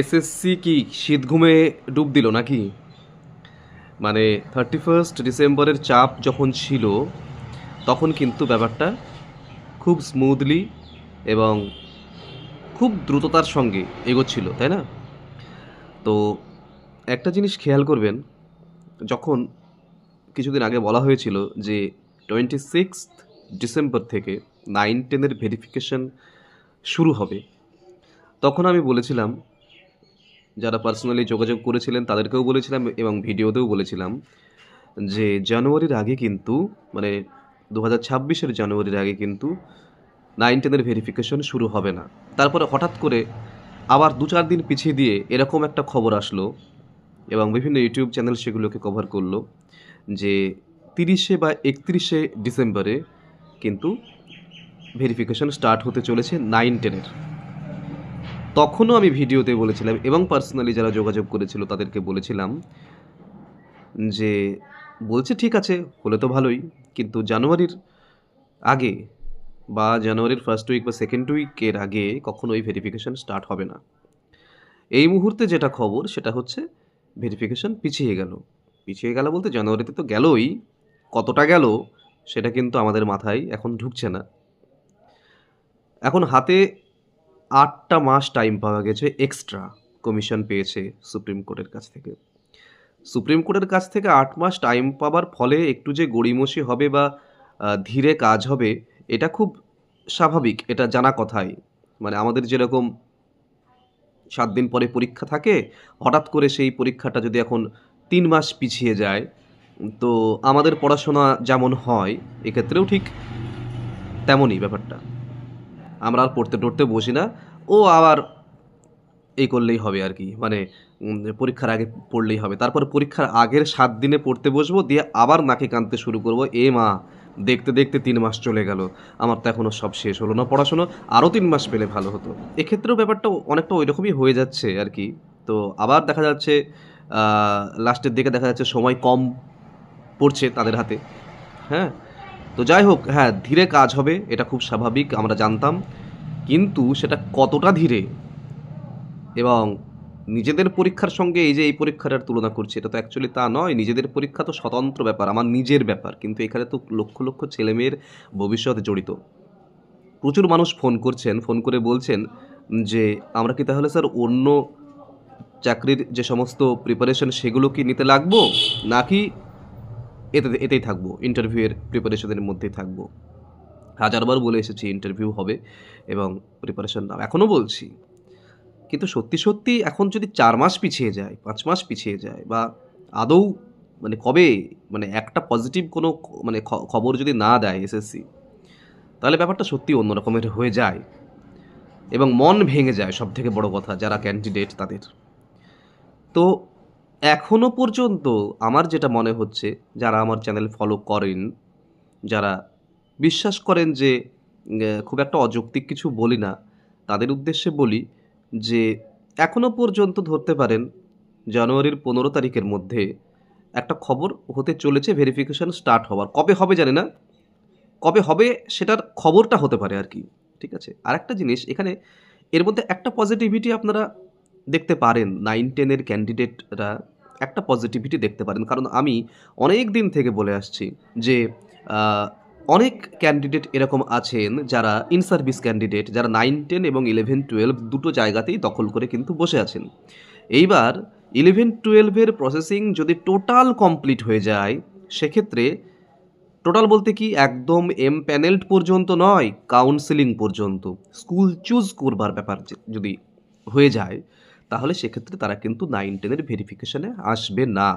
SSC কি শীত ঘুমে ডুব দিল নাকি? মানে থার্টি ফার্স্ট ডিসেম্বরের চাপ যখন ছিল, তখন কিন্তু ব্যাপারটা খুব স্মুথলি এবং খুব দ্রুততার সঙ্গে এগোচ্ছিল, তাই না? তো একটা জিনিস খেয়াল করবেন, যখন কিছুদিন আগে বলা হয়েছিল যে টোয়েন্টি সিক্স ডিসেম্বর থেকে নাইন টেনের ভেরিফিকেশন শুরু হবে, তখন আমি বলেছিলাম যারা পার্সোনালি যোগাযোগ করেছিলেন তাদেরকেও বলেছিলাম এবং ভিডিওতেও বলেছিলাম যে জানুয়ারির আগে কিন্তু মানে দু হাজার ছাব্বিশের জানুয়ারির আগে কিন্তু নাইন টেনের ভেরিফিকেশন শুরু হবে না। তারপরে হঠাৎ করে আবার দু চার দিন পিছিয়ে দিয়ে এরকম একটা খবর আসলো এবং বিভিন্ন ইউটিউব চ্যানেল সেগুলোকে কভার করল যে তিরিশে বা একত্রিশে ডিসেম্বরে কিন্তু ভেরিফিকেশন স্টার্ট হতে চলেছে নাইন টেনের তখনও আমি ভিডিওতে বলেছিলাম এবং পার্সোনালি যারা যোগাযোগ করেছিল তাদেরকে বলেছিলাম যে, বলছে ঠিক আছে, হলে তো ভালোই। কিন্তু জানুয়ারির আগে বা জানুয়ারির ফার্স্ট উইক বা সেকেন্ড উইকের আগে কখনো কখনোই ভেরিফিকেশন স্টার্ট হবে না। এই মুহূর্তে যেটা খবর, সেটা হচ্ছে ভেরিফিকেশান পিছিয়ে গেল। পিছিয়ে গেল বলতে জানুয়ারিতে তো গেলই। কতটা গেল, সেটা কিন্তু আমাদের মাথায় এখন ঢুকছে না। এখন হাতে আটটা মাস টাইম পাওয়া গেছে এক্সট্রা কমিশন পেয়েছে সুপ্রিম কোর্টের কাছ থেকে। সুপ্রিম কোর্টের কাছ থেকে আট মাস টাইম পাওয়ার ফলে একটু যে গড়িমসি হবে বা ধীরে কাজ হবে, এটা খুব স্বাভাবিক, এটা জানা কথাই। মানে আমাদের যেরকম সাত দিন পরে পরীক্ষা থাকে, হঠাৎ করে সেই পরীক্ষাটা যদি এখন তিন মাস পিছিয়ে যায়, তো আমাদের পড়াশোনা যেমন হয়, এক্ষেত্রেও ঠিক তেমনই ব্যাপারটা। আমরা আর পড়তে টড়তে বসি না। ও আবার এই করলেই হবে আর কি। মানে পরীক্ষার আগে পড়লেই হবে। তারপর পরীক্ষার আগের সাত দিনে পড়তে বসবো, দিয়ে আবার নাকে কাঁদতে শুরু করব, এ মা, দেখতে দেখতে তিন মাস চলে গেল। আমার তো এখনও সব শেষ হলো না পড়াশোনা। আরও তিন মাস পেলে ভালো হতো। এক্ষেত্রেও ব্যাপারটা অনেকটা ওই রকমই হয়ে যাচ্ছে আর কি। তো আবার দেখা যাচ্ছে লাস্টের দিকে দেখা যাচ্ছে সময় কম পড়ছে তাদের হাতে। হ্যাঁ? তো যাই হোক হ্যাঁ ধীরে কাজ হবে, এটা খুব স্বাভাবিক, আমরা জানতাম। কিন্তু সেটা কতটা ধীরে? এবং নিজেদের পরীক্ষার সঙ্গে এই যে এই পরীক্ষাটার তুলনা করছি, এটা তো অ্যাকচুয়ালি তা নয়, নিজেদের পরীক্ষা তো স্বতন্ত্র ব্যাপার, আমার নিজের ব্যাপার। কিন্তু এখানে তো লক্ষ লক্ষ ছেলেমেয়ের ভবিষ্যৎ জড়িত। প্রচুর মানুষ ফোন করছেন, ফোন করে বলছেন যে, আমরা কি তাহলে স্যার অন্য চাকরির যে সমস্ত প্রিপারেশন সেগুলো কি নিতে লাগবো? নাকি এতে, এতেই থাকব। ইন্টারভিউয়ের প্রিপারেশনের মধ্যেই থাকব। হাজারবার বলে এসেছি ইন্টারভিউ হবে এবং প্রিপারেশন নাও। এখনও বলছি। কিন্তু সত্যি সত্যি এখন যদি চার মাস পিছিয়ে যায়, পাঁচ মাস পিছিয়ে যায় বা আদৌ মানে কবে মানে একটা পজিটিভ কোনো মানে খবর যদি না দেয় এসএসসি তাহলে ব্যাপারটা সত্যি অন্য রকমের হয়ে যায় এবং মন ভেঙে যায় সব থেকে বড় কথা যারা ক্যান্ডিডেট তাদের। তো এখনও পর্যন্ত আমার যেটা মনে হচ্ছে, যারা আমার চ্যানেল ফলো করেন, যারা বিশ্বাস করেন যে খুব একটা অযৌক্তিক কিছু বলি না, তাদের উদ্দেশ্যে বলি যে এখনও পর্যন্ত ধরতে পারেন, জানুয়ারির পনেরো তারিখের মধ্যে একটা খবর হতে চলেছে ভেরিফিকেশন স্টার্ট হওয়ার। কবে হবে জানি না, কবে হবে সেটার খবরটা হতে পারে আর কি, ঠিক আছে? আর একটা জিনিস, এখানে এর মধ্যে একটা পজিটিভিটি আপনারা দেখতে পারেন নাইন টেনের ক্যান্ডিডেটরা একটা পজিটিভিটি দেখতে পারেন। কারণ আমি অনেক দিন থেকে বলে আসছি যে অনেক ক্যান্ডিডেট এরকম আছেন যারা ইন সার্ভিস ক্যান্ডিডেট যারা নাইন টেন এবং ইলেভেন টুয়েলভ দুটো জায়গাতেই দখল করে কিন্তু বসে আছেন। এইবার ইলেভেন টুয়েলভের প্রসেসিং যদি টোটাল কমপ্লিট হয়ে যায়, সেক্ষেত্রে টোটাল বলতে কি একদম এম প্যানেলড পর্যন্ত নয় কাউন্সেলিং পর্যন্ত। স্কুল চুজ করবার ব্যাপার যদি হয়ে যায় তাহলে সেক্ষেত্রে তারা কিন্তু নাইন টেনের ভেরিফিকেশনে আসবে না।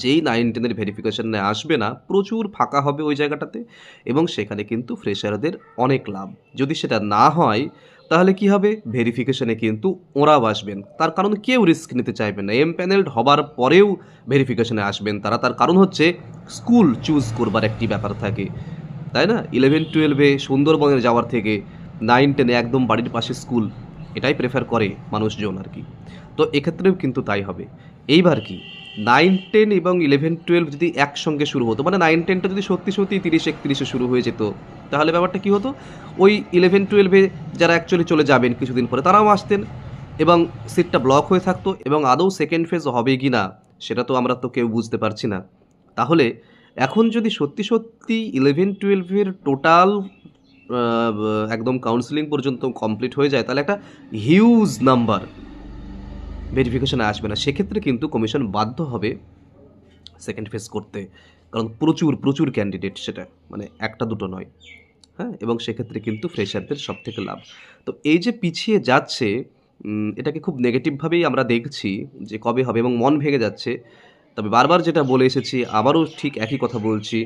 যেই নাইন টেনের ভেরিফিকেশানে আসবে না, প্রচুর ফাঁকা হবে ওই জায়গাটাতে এবং সেখানে কিন্তু ফ্রেশারদের অনেক লাভ। যদি সেটা না হয়, তাহলে কি হবে? ভেরিফিকেশনে কিন্তু ওরাও আসবেন। তার কারণ কেউ রিস্ক নিতে চাইবেন না। এম প্যানেলড হবার পরেও ভেরিফিকেশনে আসবেন তারা। তার কারণ হচ্ছে স্কুল চুজ করবার একটি ব্যাপার থাকে। তাই না? ইলেভেন টুয়েলভে সুন্দরবনের যাওয়ার থেকে নাইন টেনে একদম বাড়ির পাশে স্কুল এটাই প্রেফার করে মানুষজন আর কি। তো এক্ষেত্রেও কিন্তু তাই হবে। এইবার কি? নাইন টেন এবং ইলেভেন টুয়েলভ যদি একসঙ্গে শুরু হতো মানে নাইন টেনটা যদি সত্যি সত্যি তিরিশ, একত্রিশে শুরু হয়ে যেত, তাহলে ব্যাপারটা কী হতো? ওই ইলেভেন টুয়েলভে যারা অ্যাকচুয়ালি চলে যাবেন কিছুদিন পরে, তারাও আসতেন এবং সিটটা ব্লক হয়ে থাকতো এবং আদৌ সেকেন্ড ফেজ হবে কি না, সেটা তো আমরা তো কেউ বুঝতে পারছি না। তাহলে এখন যদি সত্যি সত্যি ইলেভেন টুয়েলভের টোটাল একদম কাউন্সিলিং পর্যন্ত কমপ্লিট হয়ে যায়, তাহলে একটা হিউজ নাম্বার ভেরিফিকেশানে আসবে না। সেক্ষেত্রে কিন্তু কমিশন বাধ্য হবে সেকেন্ড ফেজ করতে। কারণ প্রচুর প্রচুর ক্যান্ডিডেট সেটা মানে একটা দুটো নয়। হ্যাঁ? এবং সেক্ষেত্রে কিন্তু ফ্রেশারদের সব থেকে লাভ। তো এই যে পিছিয়ে যাচ্ছে এটাকে খুব নেগেটিভভাবেই আমরা দেখছি যে কবে হবে এবং মন ভেঙে যাচ্ছে। তবে বারবার যেটা বলে এসেছি, আবারও ঠিক একই কথা বলছি।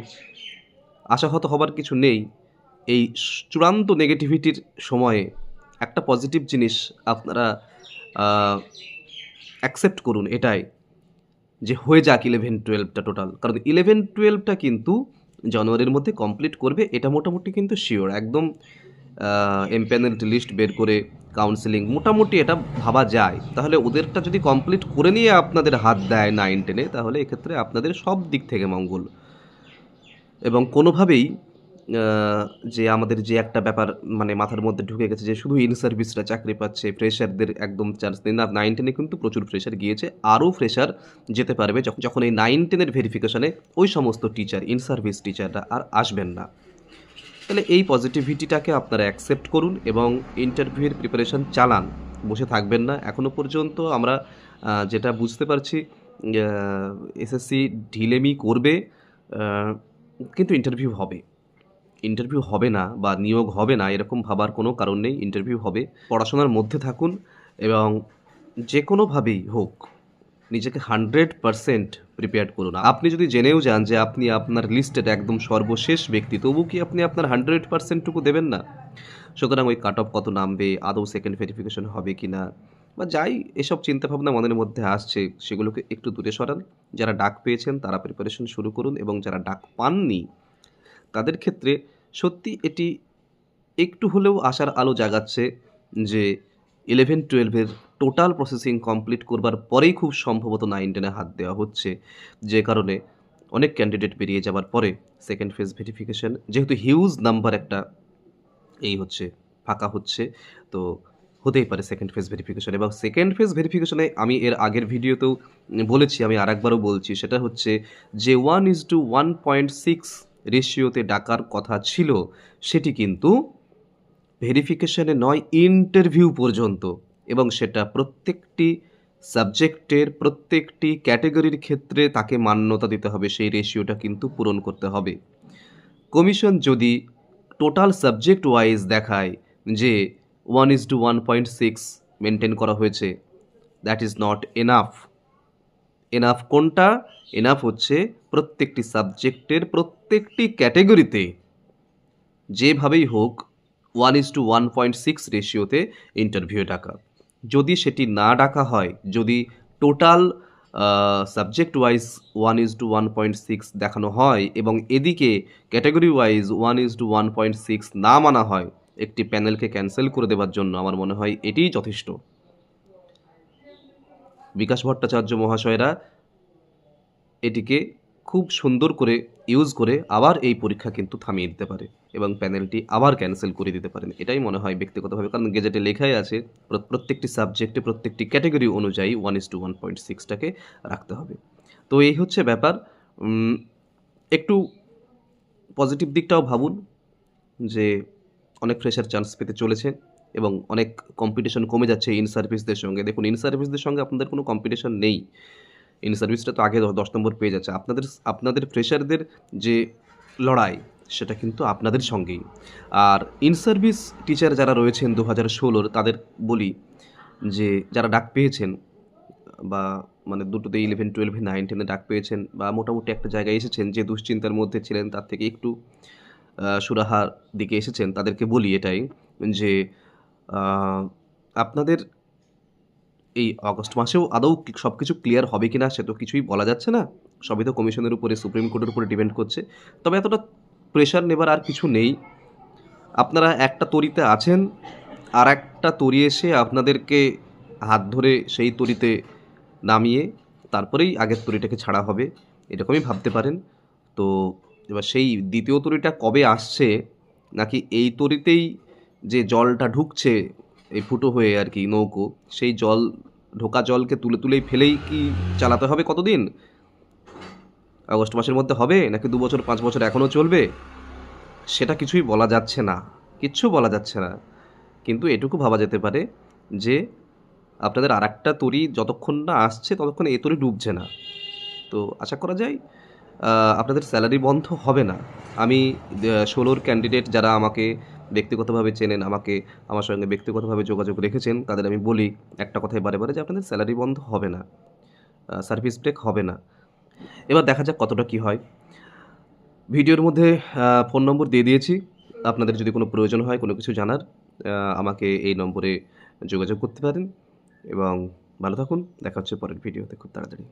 আশাহত হবার কিছু নেই। এই চূড়ান্ত নেগেটিভিটির সময়ে একটা পজিটিভ জিনিস আপনারা অ্যাকসেপ্ট করুন এটাই, যে হয়ে যাক ইলেভেন টুয়েলভটা টোটাল কারণ ইলেভেন টুয়েলভটা কিন্তু জানুয়ারির মধ্যে কমপ্লিট করবে, এটা মোটামুটি কিন্তু শিওর একদম এমপ্যানেলড লিস্ট বের করে কাউন্সেলিং মোটামুটি এটা ভাবা যায়। তাহলে ওদেরটা যদি কমপ্লিট করে নিয়ে আপনাদের হাত দেয় নাইন টেনে তাহলে এক্ষেত্রে আপনাদের সব দিক থেকে মঙ্গল। এবং কোনোভাবেই যে আমাদের যে একটা ব্যাপার মানে মাথার মধ্যে ঢুকে গেছে যে শুধু ইন সার্ভিসরা চাকরি পাচ্ছে ফ্রেশারদের একদম চান্স নেই। না নাইন টেনে কিন্তু প্রচুর ফ্রেশার গিয়েছে। আরও ফ্রেশার যেতে পারবে যখন যখন এই নাইন টেনের ভেরিফিকেশনে ওই সমস্ত টিচার ইন সার্ভিস টিচাররা আর আসবেন না। তাহলে এই পজিটিভিটিটাকে আপনারা অ্যাকসেপ্ট করুন এবং ইন্টারভিউয়ের প্রিপারেশন চালান। বসে থাকবেন না। এখনও পর্যন্ত আমরা যেটা বুঝতে পারছি এসএসসি ঢিলেমি করবে কিন্তু ইন্টারভিউ হবে। ইন্টারভিউ হবে না বা নিয়োগ হবে না, এরকম ভাবার কোনো কারণ নেই ইন্টারভিউ হবে। পড়াশোনার মধ্যে থাকুন এবং যে কোনোভাবেই হোক নিজেকে হান্ড্রেড পারসেন্ট প্রিপেয়ার করুন। আপনি যদি জেনেও যান যে আপনি আপনার লিস্টের একদম সর্বশেষ ব্যক্তি, তবু কি আপনি আপনার হান্ড্রেড পারসেন্টটুকু দেবেন না? সুতরাং ওই কাট অফ কত নামবে, আদৌ সেকেন্ড ভেরিফিকেশন হবে কি না? বা যাই এসব চিন্তাভাবনা মনের মধ্যে আসছে, সেগুলোকে একটু দূরে সরান। যারা ডাক পেয়েছেন তারা প্রিপারেশন শুরু করুন এবং যারা ডাক পাননি, তাদের ক্ষেত্রে সত্যি এটি একটু হলেও আশার আলো জাগাচ্ছে যে ইলেভেন টুয়েলভের টোটাল প্রসেসিং কমপ্লিট করবার পরেই খুব সম্ভবত নাইন টেনে হাত দেওয়া হচ্ছে। যে কারণে অনেক ক্যান্ডিডেট বেরিয়ে যাওয়ার পরে সেকেন্ড ফেজ ভেরিফিকেশন যেহেতু হিউজ নাম্বার একটা এই হচ্ছে, ফাঁকা হচ্ছে, তো হতেই পারে সেকেন্ড ফেজ ভেরিফিকেশন এবং সেকেন্ড ফেজ ভেরিফিকেশনে আমি এর আগের ভিডিওতেও বলেছি, আমি আরেকবারও বলছি, সেটা হচ্ছে যে one is to one point six রেশিওতে ডাকার কথা ছিল, সেটি কিন্তু ভেরিফিকেশনে নয় ইন্টারভিউ পর্যন্ত। এবং সেটা প্রত্যেকটি সাবজেক্টের প্রত্যেকটি ক্যাটেগরির ক্ষেত্রে তাকে মান্যতা দিতে হবে, সেই রেশিওটা কিন্তু পূরণ করতে হবে। কমিশন যদি টোটাল সাবজেক্ট ওয়াইজ দেখায় যে one is to one point six maintain করা হয়েছে that is not enough enough কোনটা? এনাফ হচ্ছে প্রত্যেকটি সাবজেক্টের প্রত্যেকটি ক্যাটেগরিতে। যেভাবেই হোক one is to one point six রেশিওতে interview ডাকা। যদি সেটি না ডাকা হয়, যদি total subject wise one is to one point six দেখানো হয় এবং এদিকে category wise one is to one point six না মানা হয়, একটি প্যানেলকে ক্যান্সেল করে দেওয়ার জন্য আমার মনে হয় এটিই যথেষ্ট। বিকাশ ভট্টাচার্য মহাশয়রা এটিকে খুব সুন্দর করে ইউজ করে আবার এই পরীক্ষা কিন্তু থামিয়ে দিতে পারে এবং প্যানেলটি আবার ক্যান্সেল করে দিতে পারেন। এটাই মনে হয় ব্যক্তিগতভাবে, কারণ গেজেটে লেখাই আছে, প্র- প্রত্যেকটি সাবজেক্টে প্রত্যেকটি ক্যাটাগরি অনুযায়ী one is to one point সিক্সটাকে রাখতে হবে। তো এই হচ্ছে ব্যাপার। একটু পজিটিভ দিকটাও ভাবুন যে অনেক ফ্রেশার চান্স পেতে চলেছে। এবং অনেক কম্পিটিশন কমে যাচ্ছে ইন সার্ভিসদের সঙ্গে। দেখুন ইন সার্ভিসদের সঙ্গে আপনাদের কোনো কম্পিটিশন নেই। ইন সার্ভিসটা তো আগে দশ নম্বর পেয়ে যাচ্ছে। আপনাদের আপনাদের ফ্রেশারদের যে লড়াই, সেটা কিন্তু আপনাদের সঙ্গেই। আর ইন সার্ভিস টিচার যারা রয়েছেন দু হাজার ষোলোর, তাদের বলি যে, যারা ডাক পেয়েছেন বা মানে দুটোতে ইলেভেন টুয়েলভে নাইন টেনে ডাক পেয়েছেন বা মোটামুটি একটা জায়গায় এসেছেন, যে দুশ্চিন্তার মধ্যে ছিলেন, তার থেকে একটু সুরাহার দিকে এসেছেন, তাদেরকে বলি এটাই যে আপনাদের এই অগস্ট মাসেও আদৌ সব কিছু ক্লিয়ার হবে কিনা সে তো কিছুই বলা যাচ্ছে না। সবই তো কমিশনের উপরে, সুপ্রিম কোর্টের উপরে ডিপেন্ড করছে। তবে এতটা প্রেশার নেবার আর কিছু নেই। আপনারা একটা তরিতে আছেন, আর একটা তরি এসে আপনাদেরকে হাত ধরে সেই তরিতে নামিয়ে তারপরেই আগের তরিটাকে ছাড়া হবে, এরকমই ভাবতে পারেন। তো এবার সেই দ্বিতীয় তরিটা কবে আসছে, নাকি এই তরিতেই যে জলটা ঢুকছে, এই ফুটো হয়ে আর কি নৌকো, সেই জল, ঢোকা জলকে তুলে তুলেই ফেলেই কি চালাতে হবে কতদিন? আগস্ট মাসের মধ্যে হবে, নাকি দু বছর, পাঁচ বছর এখনও চলবে? সেটা কিছুই বলা যাচ্ছে না, কিচ্ছু বলা যাচ্ছে না। কিন্তু এটুকু ভাবা যেতে পারে যে, আপনাদের আর একটা তরি যতক্ষণ না আসছে, ততক্ষণ এ তরি ডুবছে না। তো আশা করা যায় আপনাদের স্যালারি বন্ধ হবে না। আমি ষোলোর ক্যান্ডিডেট যারা আমাকে ব্যক্তিগতভাবে চেনেন, আমাকে আমার সঙ্গে ব্যক্তিগতভাবে যোগাযোগ রেখেছেন, তাদের আমি বলি একটা কথাই বারে বারে যে আপনাদের স্যালারি বন্ধ হবে না সার্ভিস ব্রেক হবে না। এবার দেখা যাক কতটা কি হয়। ভিডিওর মধ্যে ফোন নম্বর দিয়ে দিয়েছি, আপনাদের যদি কোনো প্রয়োজন হয়, কোনো কিছু জানার আমাকে এই নম্বরে যোগাযোগ করতে পারেন। এবং ভালো থাকুন, দেখা হচ্ছে পরের ভিডিওতে খুব তাড়াতাড়ি।